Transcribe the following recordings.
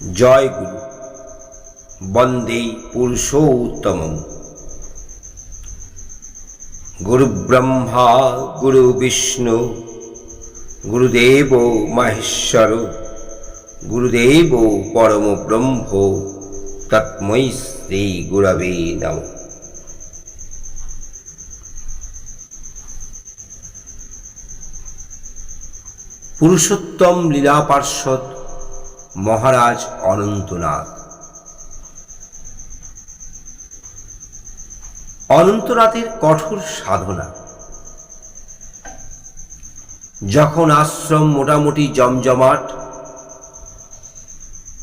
জয় গুরু বন্দে পুরুষোত্তম গুরু ব্রহ্মা গুরু বিষ্ণু, গুরুদেব মহেশ্বর, গুরুদেব পরম ব্রহ্ম, তৎমৈ শ্রী গুরবে নম। পুরুষোত্তম লীলা পার্ষদ মহারাজ অনন্তনাথ অনন্তনাথের কঠোর সাধনা। যখন আশ্রম মোটামুটি জমজমাট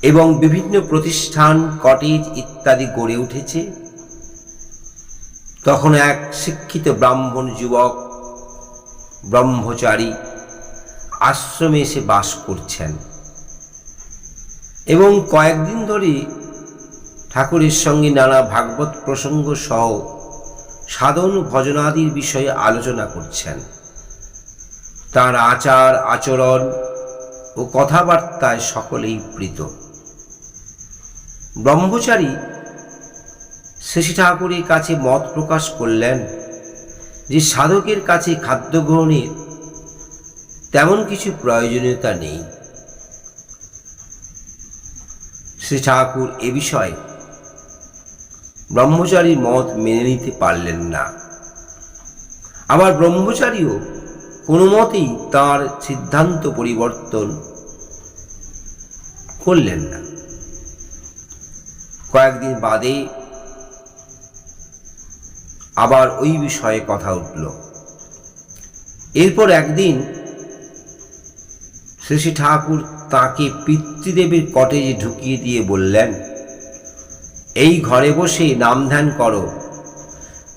এবং বিভিন্ন প্রতিষ্ঠান, কটেজ ইত্যাদি গড়ে উঠেছে, তখন এক শিক্ষিত ব্রাহ্মণ যুবক, ব্রহ্মচারী আশ্রমে এসে বাস করছেন। এবং কয়েকদিন ধরে ঠাকুরের সঙ্গে নানা ভাগবত প্রসঙ্গ সহ সাধন ভজনাদির বিষয়ে আলোচনা করছেন। তার আচার, আচরণ ও কথাবার্তায় সকলেই প্রীত। ব্রহ্মচারী শেষী ঠাকুরের কাছে মত প্রকাশ করলেন যে সাধকের কাছে খাদ্য গ্রহণের তেমন কিছু প্রয়োজনীয়তা নেই। শ্রী ঠাকুর এ বিষয়ে ব্রহ্মচারীর মত মেনে নিতে পারলেন না। আবার ব্রহ্মচারীও কোনো মতেই তাঁর সিদ্ধান্ত পরিবর্তন করলেন না। কয়েকদিন বাদে আবার ওই বিষয়ে কথা উঠল। এরপর একদিন শ্রী ঠাকুর তাকে পিতৃদেবীর কটেজে ঢুকিয়ে দিয়ে বললেন, এই ঘরে বসে নাম ধ্যান করো।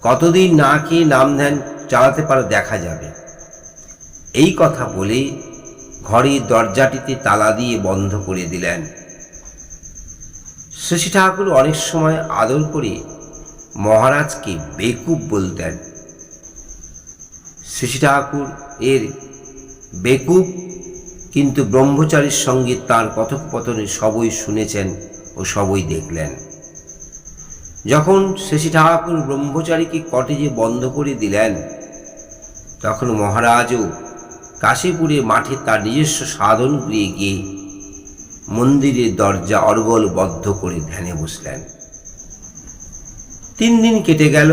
কতদিন না খেয়ে নাম ধ্যান চালাতে পারো দেখা যাবে। এই কথা বলে ঘরের দরজাটিতে তালা দিয়ে বন্ধ করে দিলেন। শশী ঠাকুর অনেক সময় আদর করে মহারাজকে বেকুব বলতেন, শশী ঠাকুর, এর বেকুব কিন্তু ব্রহ্মচারীর সঙ্গে তার কথোপকথনে সবই শুনেছেন ও সবই দেখলেন। যখন শশী ঠাকুর ব্রহ্মচারীকে কটেজে বন্ধ করে দিলেন, তখন মহারাজও কাশীপুরে মাঠে তার নিজস্ব সাধন গৃহে গিয়ে মন্দিরের দরজা অর্গল বদ্ধ করে ধ্যানে বসলেন। তিন দিন কেটে গেল।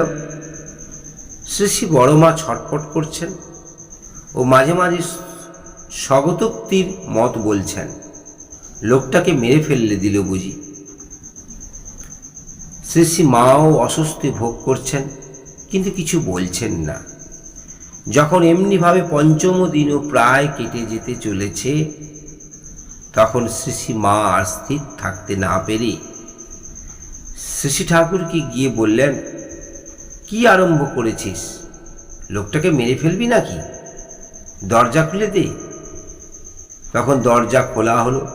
শ্রী বড় মা ছটপট করছেন ও মাঝে মাঝে স্বগতোক্তির মত বলছেন। লোকটাকে মেরে ফেললে দিল বুঝি। শ্রী শ্রী মাও অস্বস্তি ভোগ করছেন, কিন্তু কিছু বলছেন না। যখন এমনিভাবে পঞ্চম দিনও প্রায় কেটে যেতে চলেছে, তখন শ্রী শ্রী মা আর স্থির থাকতে না পেরে শ্রী ঠাকুরকে গিয়ে বললেন, কি আরম্ভ করেছিস? লোকটাকে মেরে ফেলবি নাকি? দরজা খুলে দে। তখন দরজা খোলা হলো।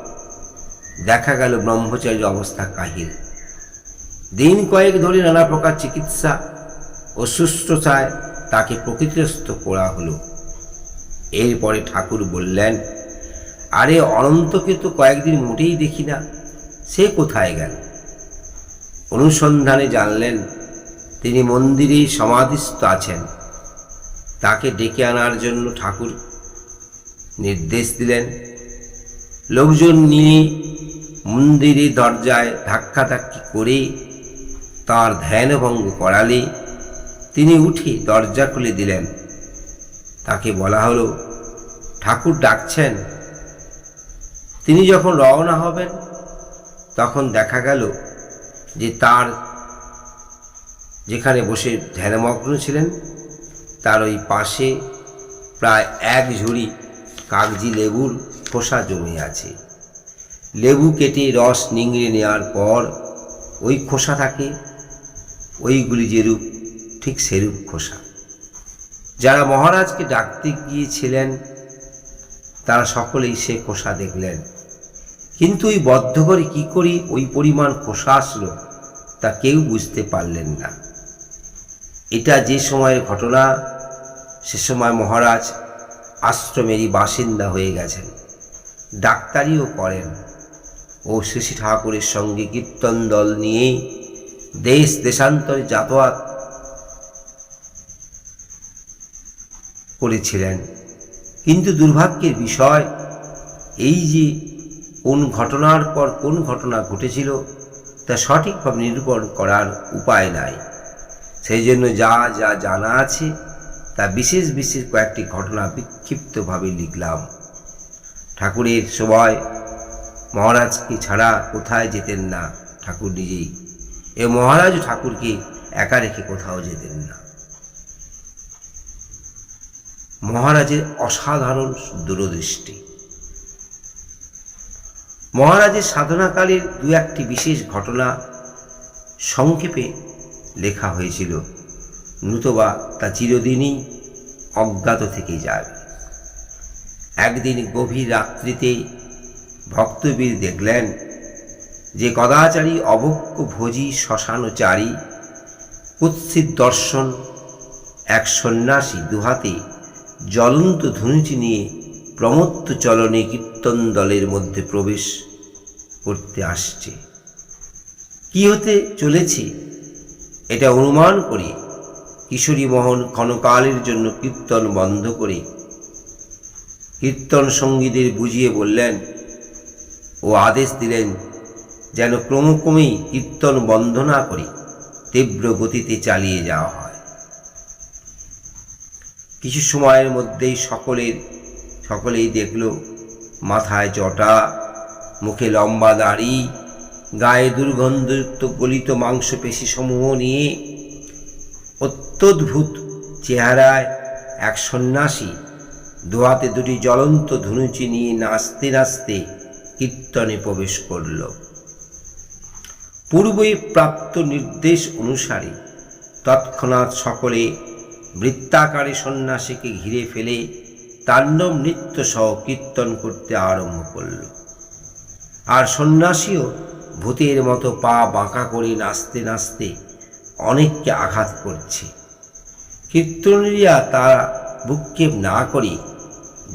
দেখা গেল ব্রহ্মচারীর অবস্থা কাহিল। দিন কয়েক ধরে নানা প্রকার চিকিৎসা ও শুশ্রূষায় তাকে প্রকৃতিস্থ করা হলো। এরপরে ঠাকুর বললেন, আরে অনন্তকে তো কয়েকদিন মোটেই দেখি না, সে কোথায় গেল? অনুসন্ধানে জানলেন, তিনি মন্দিরে সমাধিস্থ আছেন। তাকে ডেকে আনার জন্য ঠাকুর নির্দেশ দিলেন লোকজন নিয়ে মন্দিরে দরজায় ধাক্কাধাক্কি করে তার ধ্যানভঙ্গ করালে তিনি উঠে দরজা খুলে দিলেন। তাকে বলা হলো, ঠাকুর ডাকছেন। তিনি যখন রওনা হবেন, তখন দেখা গেল যে তার যেখানে বসে ধ্যানমগ্ন ছিলেন, তার ওই পাশে প্রায় এক ঝুড়ি কাগজি লেবুর খোসা জমে আছে। লেবু কেটে রস নিংড়ে নেওয়ার পর ওই খোসা থাকে ওইগুলি যেরূপ, ঠিক সেরূপ খোসা। যারা মহারাজকে ডাকতে গিয়েছিলেন, তারা সকলেই সে খোসা দেখলেন। কিন্তু ওই বদ্ধ করে কী করে ওই পরিমাণ খোসা আসলো, তা কেউ বুঝতে পারলেন না। এটা যে সময়ের ঘটনা, সে সময় মহারাজ আশ্রমেরই বাসিন্দা হয়ে গেছেন। ডাক্তারিও করেন। ও শ্রী ঠাকুরের সঙ্গে কীর্তন দল নিয়ে দেশ দেশান্তরে যাতায়াত করেছিলেন। কিন্তু দুর্ভাগ্যের বিষয় এই যে কোন ঘটনার পর কোন ঘটনা ঘটেছিল, তা সঠিকভাবে নিরূপণ করার উপায় নাই। সেই জন্য যা যা জানা আছে, তা বিশেষ বিশেষ কয়েকটি ঘটনা বিক্ষিপ্তভাবে লিখলাম। ঠাকুরের সময় মহারাজকে ছাড়া কোথায় যেতেন না ঠাকুর নিজেই। এ মহারাজ ঠাকুরকে একা রেখে কোথাও যেতেন না। মহারাজের অসাধারণ দূরদৃষ্টি মহারাজের সাধনাকালের দু একটি বিশেষ ঘটনা সংক্ষেপে লেখা হয়েছিল। নতুবা তা চিরদিনই অজ্ঞাত থেকে যাবে একদিন গভীর রাত্রিতে ভক্তবীর দেখলেন যে কদাচারী অবক্ষ ভোজী শ্মশানচারী কুৎসিত দর্শন এক সন্ন্যাসী দুহাতে জ্বলন্ত ধনুচি নিয়ে প্রমত্ত চলনে কীর্তন দলের মধ্যে প্রবেশ করতে আসছে। কি হতে চলেছে? এটা অনুমান করে কিশোরী মোহন ক্ষণকালের জন্য কীর্তন বন্ধ করে কীর্তন সঙ্গীদের বুঝিয়ে বললেন ও আদেশ দিলেন, যেন ক্রমক্রমেই কীর্তন বন্ধ না করে, তীব্র গতিতে চালিয়ে যাওয়া হয়। কিছু সময়ের মধ্যেই সকলের, সকলেই দেখল, মাথায় জটা, মুখে লম্বা দাড়ি, গায়ে দুর্গন্ধযুক্ত গলিত মাংসপেশি সমূহ নিয়ে অত্যদ্ভুত চেহারায় এক সন্ন্যাসী দোয়াতে দুটি জ্বলন্ত ধনুচি নিয়ে নাচতে নাচতে কীর্তনে প্রবেশ করল। পূর্বে প্রাপ্ত নির্দেশ অনুসারে তৎক্ষণাৎ সকলে বৃত্তাকারে সন্ন্যাসীকে ঘিরে ফেলে তাণ্ডব নৃত্য সহ কীর্তন করতে আরম্ভ করল। আর সন্ন্যাসীও ভূতের মতো পা বাঁকা করে নাচতে নাচতে অনেককে আঘাত করছে। কীর্তনীরা তারা ভূক্ষেপ না করে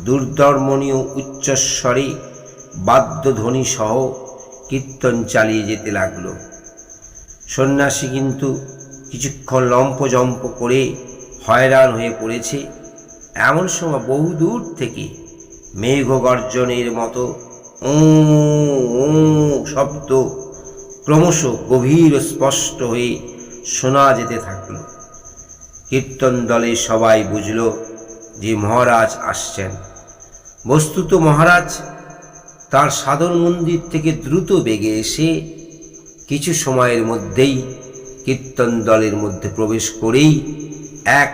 দুর্দর্মণীয় উচ্চস্বরে বাদ্যধ্বনি সহ কীর্তন চালিয়ে যেতে লাগল। সন্ন্যাসী কিন্তু কিছুক্ষণ লম্পজম্প করে হয়রান হয়ে পড়েছে। এমন সময় বহু দূর থেকে মেঘ গর্জনের মতো ও শব্দ ক্রমশ গভীর স্পষ্ট হয়ে শোনা যেতে থাকল। কীর্তন দলে সবাই বুঝল যে মহারাজ আসছেন। বস্তুত মহারাজ, তার সাধন মন্দির থেকে দ্রুত বেগে এসে কিছু সময়ের মধ্যেই কীর্তন দলের মধ্যে প্রবেশ করেই এক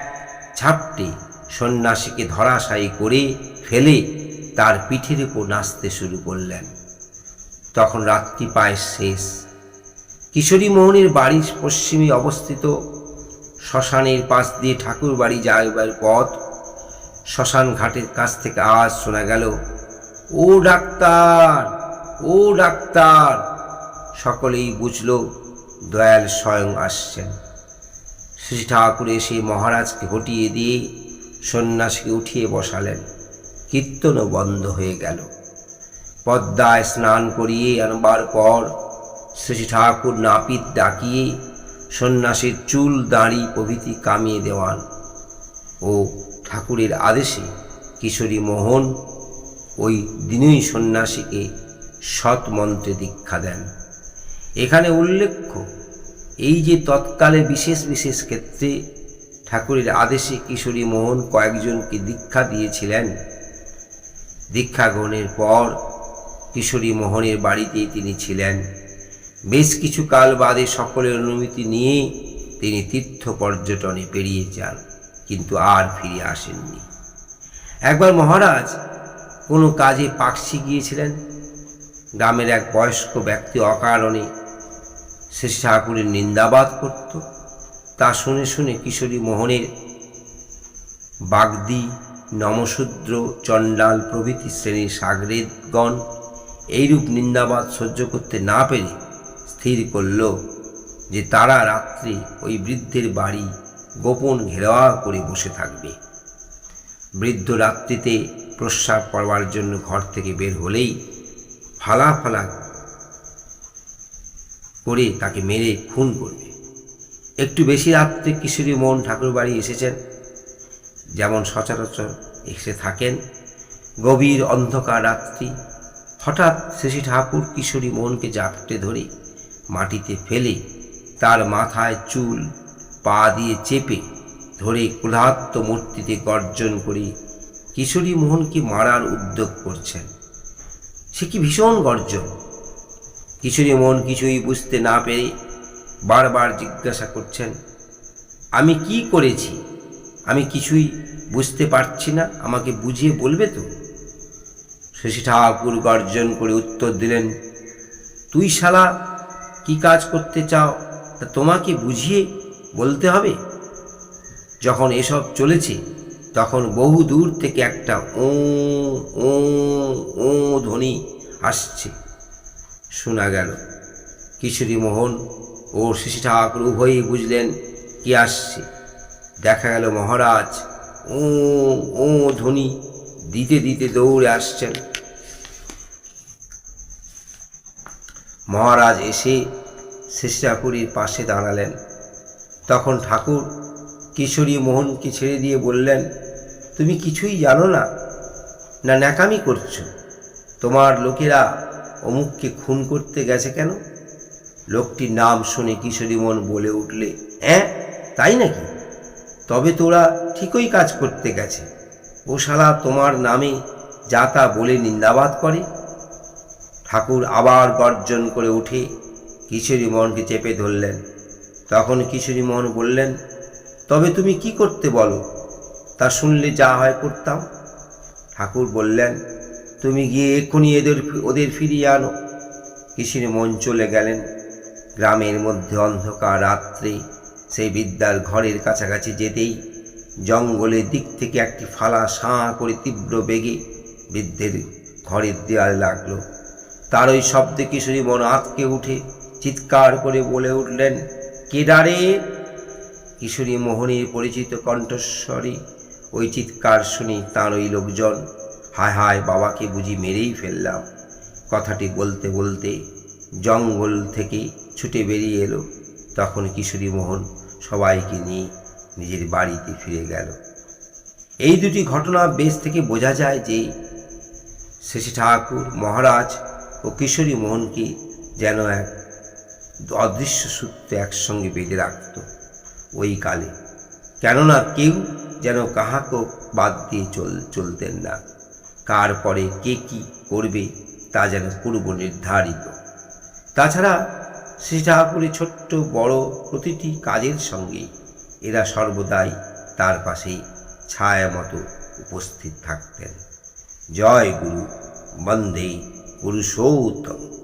ঝাপটে সন্ন্যাসীকে ধরাশায়ী করে ফেলে তার পিঠের উপর নাচতে শুরু করলেন। তখন রাত্রি পায় শেষ। কিশোরী মোহনের বাড়ির পশ্চিমে অবস্থিত শ্মশানের পাশ দিয়ে ঠাকুর বাড়ি যাইবার পথ শ্মশান ঘাটের কাছ থেকে আওয়াজ শোনা গেল, ও ডাক্তার ও ডাক্তার! সকলেই বুঝল দয়াল স্বয়ং আসছেন। শ্রী ঠাকুর এসে মহারাজকে হটিয়ে দিয়ে সন্ন্যাসীকে উঠিয়ে বসালেন। কীর্তনও বন্ধ হয়ে গেল। পদ্মায় স্নান করিয়ে আনবার পর শ্রী ঠাকুর নাপিত ডাকিয়ে সন্ন্যাসীর চুল, দাঁড়ি প্রভৃতি কামিয়ে দেওয়ান। ও ঠাকুরের আদেশে কিশোরী মোহন ওই দিনই সন্ন্যাসীকে সৎ মন্ত্রে দীক্ষা দেন। এখানে উল্লেখ্য, এই যে তৎকালে বিশেষ বিশেষ ক্ষেত্রে ঠাকুরের আদেশে কিশোরী মোহন কয়েকজনকে দীক্ষা দিয়েছিলেন দীক্ষা গ্রহণের পর কিশোরী মোহনের বাড়িতেই তিনি ছিলেন। বেশ কিছু কাল বাদে সকলের অনুমতি নিয়ে তিনি তীর্থ পর্যটনে পেরিয়ে যান। কিন্তু আর ফিরে আসেননি। একবার মহারাজ কোনো কাজে পাকশি গিয়েছিলেন। গ্রামের এক বয়স্ক ব্যক্তি অকারণে শ্রী ঠাকুরের নিন্দাবাদ করত। তা শুনে শুনে কিশোরী মোহনের বাগদি, নমশূদ্র, চণ্ডাল প্রভৃতি শ্রেণির সাগরেদগণ এইরূপ নিন্দাবাদ সহ্য করতে না পেরে স্থির করল যে তারা রাত্রে ওই বৃদ্ধের বাড়ি গোপন ঘেরাওয়া করে বসে থাকবে। বৃদ্ধ রাত্রিতে প্রস্রাব করবার জন্য ঘর থেকে বের হলেই ফালা ফালা করে তাকে মেরে খুন করবে। একটু বেশি রাত্রে কিশোরী মোহন ঠাকুর বাড়ি এসেছেন। যেমন সচরাচর এসে থাকেন। গভীর অন্ধকার রাত্রি। হঠাৎ শেষী ঠাকুর কিশোরী মোহনকে জাপটে ধরে মাটিতে ফেলে তার মাথায় চুল পা দিয়ে চেপে ধরে ক্লাত্ত মূর্তিতে গর্জন করে, কিশোরী মোহনকে মারার উদ্যোগ করছেন। সে কি ভীষণ গর্জন? কিশোরী মোহন কিছুই বুঝতে না পেরে বারবার জিজ্ঞাসা করছেন, আমি কি করেছি? আমি কিছুই বুঝতে পারছি না, আমাকে বুঝিয়ে বলবে তো? শশী ঠাকুর গর্জন করে উত্তর দিলেন, তুই শালা কি কাজ করতে চাও? তা তোমাকে বুঝিয়ে বলতে হবে? যখন এসব চলেছে, তখন বহু দূর থেকে একটা ও ও ও ধ্বনি আসছে। শোনা গেল। কিশোরী মোহন ও শশী ঠাকুর উভয়ই বুঝলেন কি আসছে। দেখা গেল মহারাজ ও ও ধ্বনি দিতে দিতে দৌড়ে আসছেন। মহারাজ এসে শশী ঠাকুরের পাশে দাঁড়ালেন। তখন ঠাকুর কিশোরী মোহনকে ছেড়ে দিয়ে বললেন, তুমি কিছুই জানো না? না ন্যাকামি করছ? তোমার লোকেরা অমুককে খুন করতে গেছে কেন? লোকটির নাম শুনে কিশোরী মন বলে উঠলে হ্যাঁ তাই নাকি? তবে তোরা ঠিকই কাজ করতে গেছে। ও তোমার নামে যা তা বলে নিন্দাবাদ করে? ঠাকুর আবার গর্জন করে উঠে কিশোরী মনকে চেপে ধরলেন। তখন কিশোরী মোহন বললেন, তবে তুমি কি করতে বলো? তা শুনলে যা হয় করতাম। ঠাকুর বললেন, তুমি গিয়ে এক্ষুনি এদের ওদের ফিরিয়ে আনো। কিশোরী মন চলে গেলেন। গ্রামের মধ্যে অন্ধকার রাত্রে সেই বিদ্যার ঘরের কাছাকাছি যেতেই জঙ্গলের দিক থেকে একটি ফালা সাঁ করে তীব্র বেগে বৃদ্ধের ঘরের দেয়ালে লাগল। তার ওই শব্দে কিশোরী মন আঁতকে উঠে চিৎকার করে বলে উঠলেন কে ডারে কিশোরী মোহনের পরিচিত কণ্ঠস্বরে ওই চিৎকার শুনি তাঁর ওই লোকজন। হায় হায়, বাবাকে বুঝি মেরেই ফেললাম। কথাটি বলতে বলতে জঙ্গল থেকে ছুটে বেরিয়ে এলো। তখন কিশোরী মোহন সবাইকে নিয়ে নিজের বাড়িতে ফিরে গেল। এই দুটি ঘটনা বেশ থেকে বোঝা যায় যে শেষে ঠাকুর, মহারাজ ও কিশোরী মোহনকে যেন এক অদৃশ্য সূত্রে একসঙ্গে বেঁধে রাখত ওই কালে। কেননা কেউ যেন কাহাকেও বাদ দিয়ে চল, চলতেন না। কার পরে কে কি করবে তা যেন পূর্ব নির্ধারিত। তাছাড়া শ্রী ঠাকুরের ছোট্ট বড় প্রতিটি কাজের সঙ্গে এরা সর্বদাই তার পাশেই ছায়া মতো উপস্থিত থাকতেন। জয় গুরু, বন্দে পুরুষোত্তম